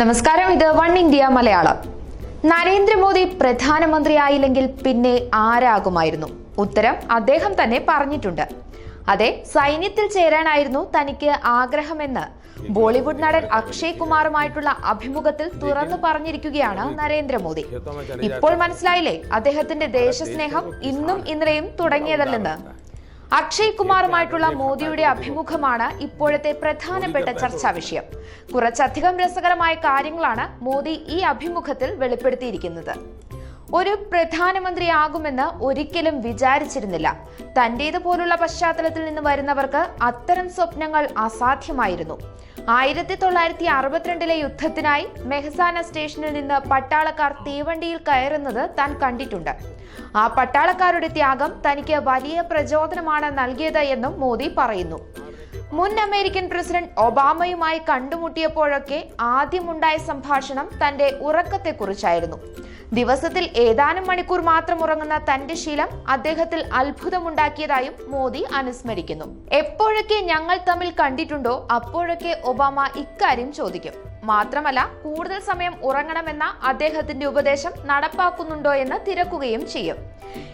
നമസ്കാരം ഇത് one India Malayalam. Narendra Modi പ്രധാനമന്ത്രിയായില്ലെങ്കിൽ പിന്നെ ആരാകുമായിരുന്നു? ഉത്തരം അദ്ദേഹം തന്നെ പറഞ്ഞിട്ടുണ്ട്. അതെ സൈന്യത്തിൽ ചേരാനായിരുന്നു തനിക്ക് ആഗ്രഹമെന്ന്. ബോളിവുഡ് നടൻ അക്ഷയ് കുമാറുമായിട്ടുള്ള അഭിമുഖത്തിൽ തുറന്നു പറഞ്ഞിരിക്കുകയാണ് നരേന്ദ്രമോദി. ഇപ്പോൾ മനസ്സിലായില്ലേ അദ്ദേഹത്തിന്റെ ദേശസ്നേഹം ഇന്നും ഇന്നലെയും തുടങ്ങിയതല്ലെന്ന്? അക്ഷയ് കുമാറുമായിട്ടുള്ള മോദിയുടെ അഭിമുഖമാണ് ഇപ്പോഴത്തെ പ്രധാനപ്പെട്ട ചർച്ചാ വിഷയം. കുറച്ചധികം രസകരമായ കാര്യങ്ങളാണ് മോദി ഈ അഭിമുഖത്തിൽ വെളിപ്പെടുത്തിയിരിക്കുന്നത്. ഒരു പ്രധാനമന്ത്രിയാകുമെന്ന് ഒരിക്കലും വിചാരിച്ചിരുന്നില്ല. തന്റേതുപോലുള്ള പശ്ചാത്തലത്തിൽ നിന്ന് വരുന്നവർക്ക് അത്തരം സ്വപ്നങ്ങൾ അസാധ്യമായിരുന്നു. ആയിരത്തി തൊള്ളായിരത്തി അറുപത്തിരണ്ടിലെ യുദ്ധത്തിനായി മെഹസാന സ്റ്റേഷനിൽ നിന്ന് പട്ടാളക്കാർ തീവണ്ടിയിൽ കയറുന്നത് താൻ കണ്ടിട്ടുണ്ട്. ആ പട്ടാളക്കാരുടെ ത്യാഗം തനിക്ക് വലിയ പ്രചോദനമാണ് നൽകിയത് എന്നും മോദി പറയുന്നു. മുൻ അമേരിക്കൻ പ്രസിഡന്റ് ഒബാമയുമായി കണ്ടുമുട്ടിയപ്പോഴൊക്കെ ആദ്യമുണ്ടായ സംഭാഷണം തന്റെ ഉറക്കത്തെക്കുറിച്ചായിരുന്നു. ദിവസത്തിൽ ഏതാനും മണിക്കൂർ മാത്രം ഉറങ്ങുന്ന തന്റെ ശീലം അദ്ദേഹത്തിൽ അത്ഭുതമുണ്ടാക്കിയതായും മോദി അനുസ്മരിക്കുന്നു. എപ്പോഴൊക്കെ ഞങ്ങൾ തമ്മിൽ കണ്ടിട്ടുണ്ടോ അപ്പോഴൊക്കെ ഒബാമ ഇക്കാര്യം ചോദിക്കും. മാത്രമല്ല കൂടുതൽ സമയം ഉറങ്ങണമെന്ന അദ്ദേഹത്തിന്റെ ഉപദേശം നടപ്പാക്കുന്നുണ്ടോ എന്ന് തിരക്കുകയും ചെയ്യും.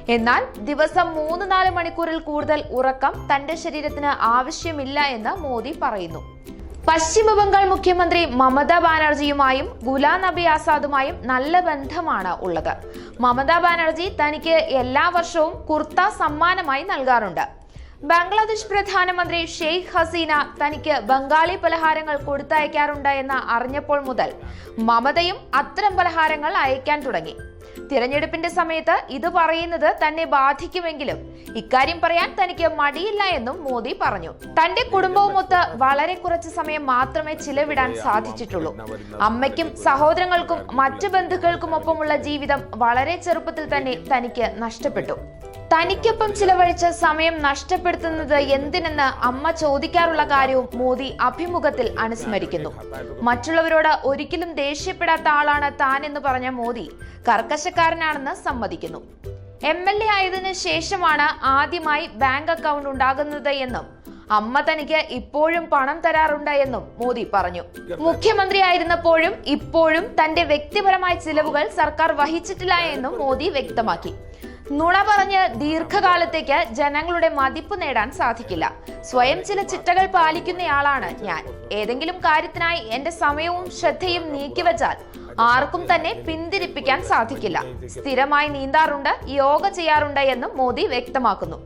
എന്നാൽ ദിവസം മൂന്ന് നാല് മണിക്കൂറിൽ കൂടുതൽ ഉറക്കം തന്റെ ശരീരത്തിന് ആവശ്യമില്ല എന്ന് മോദി പറയുന്നു. പശ്ചിമ ബംഗാൾ മുഖ്യമന്ത്രി മമതാ ബാനർജിയുമായും ഗുലാം നബി ആസാദുമായും നല്ല ബന്ധമാണ് ഉള്ളത്. മമതാ ബാനർജി തനിക്ക് എല്ലാ വർഷവും കുർത്ത സമ്മാനമായി നൽകാറുണ്ട്. ബംഗ്ലാദേശ് പ്രധാനമന്ത്രി ഷെയ്ഖ് ഹസീന തനിക്ക് ബംഗാളി പലഹാരങ്ങൾ കൊടുത്തയക്കാറുണ്ട് എന്ന് അറിഞ്ഞപ്പോൾ മുതൽ മമതയും അത്തരം പലഹാരങ്ങൾ അയക്കാൻ തുടങ്ങി. തിരഞ്ഞെടുപ്പിന്റെ സമയത്ത് ഇത് പറയുന്നത് തന്നെ ബാധിക്കുമെങ്കിലും ഇക്കാര്യം പറയാൻ തനിക്ക് മടിയില്ല എന്നും മോദി പറഞ്ഞു. തന്റെ കുടുംബവുമൊത്ത് വളരെ കുറച്ച് സമയം മാത്രമേ ചിലവിടാൻ സാധിച്ചിട്ടുള്ളൂ. അമ്മയ്ക്കും സഹോദരങ്ങൾക്കും മറ്റു ബന്ധുക്കൾക്കുമൊപ്പമുള്ള ജീവിതം വളരെ ചെറുപ്പത്തിൽ തന്നെ തനിക്ക് നഷ്ടപ്പെട്ടു. തനിക്കൊപ്പം ചിലവഴിച്ച സമയം നഷ്ടപ്പെടുത്തുന്നത് എന്തിനെന്ന് അമ്മ ചോദിക്കാറുള്ള കാര്യവും മോദി അഭിമുഖത്തിൽ അനുസ്മരിക്കുന്നു. മറ്റുള്ളവരോട് ഒരിക്കലും ദേഷ്യപ്പെടാത്ത ആളാണ് താൻ എന്ന് പറഞ്ഞ മോദി കർക്കശക്കാരനാണെന്ന് സമ്മതിക്കുന്നു. എം എൽ എ ആയതിനു ശേഷമാണ് ആദ്യമായി ബാങ്ക് അക്കൗണ്ട് ഉണ്ടാകുന്നത് എന്നും അമ്മ തനിക്ക് ഇപ്പോഴും പണം തരാറുണ്ട് എന്നും മോദി പറഞ്ഞു. മുഖ്യമന്ത്രി ആയിരുന്നപ്പോഴും ഇപ്പോഴും തന്റെ വ്യക്തിപരമായ ചിലവുകൾ സർക്കാർ വഹിച്ചിട്ടില്ല എന്നും മോദി വ്യക്തമാക്കി. നുണ പറഞ്ഞ് ദീർഘകാലത്തേക്ക് ജനങ്ങളുടെ മതിപ്പ് നേടാൻ സാധിക്കില്ല. സ്വയം ചില ചിട്ടകൾ പാലിക്കുന്നയാളാണ് ഞാൻ. ഏതെങ്കിലും കാര്യത്തിനായി എന്റെ സമയവും ശ്രദ്ധയും നീക്കിവച്ചാൽ ആർക്കും തന്നെ പിന്തിരിപ്പിക്കാൻ സാധിക്കില്ല. സ്ഥിരമായി നീന്താറുണ്ട് യോഗ ചെയ്യാറുണ്ട് എന്നും മോദി വ്യക്തമാക്കുന്നു.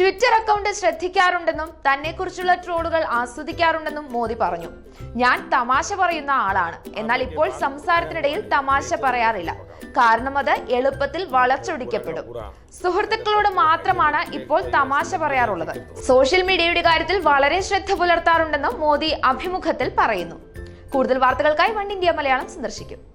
ട്വിറ്റർ അക്കൗണ്ട് ശ്രദ്ധിക്കാറുണ്ടെന്നും തന്നെക്കുറിച്ചുള്ള ട്രോളുകൾ ആസ്വദിക്കാറുണ്ടെന്നും മോദി പറഞ്ഞു. ഞാൻ തമാശ പറയുന്ന ആളാണ്. എന്നാൽ ഇപ്പോൾ സംസാരത്തിനിടയിൽ തമാശ പറയാറില്ല. കാരണം അത് എളുപ്പത്തിൽ വളച്ചൊടിക്കപ്പെടും. സുഹൃത്തുക്കളോട് മാത്രമാണ് ഇപ്പോൾ തമാശ പറയാറുള്ളത്. സോഷ്യൽ മീഡിയയുടെ കാര്യത്തിൽ വളരെ ശ്രദ്ധ പുലർത്താറുണ്ടെന്നും മോദി അഭിമുഖത്തിൽ പറയുന്നു. കൂടുതൽ വാർത്തകൾക്കായി വൺ ഇന്ത്യ മലയാളം സന്ദർശിക്കും.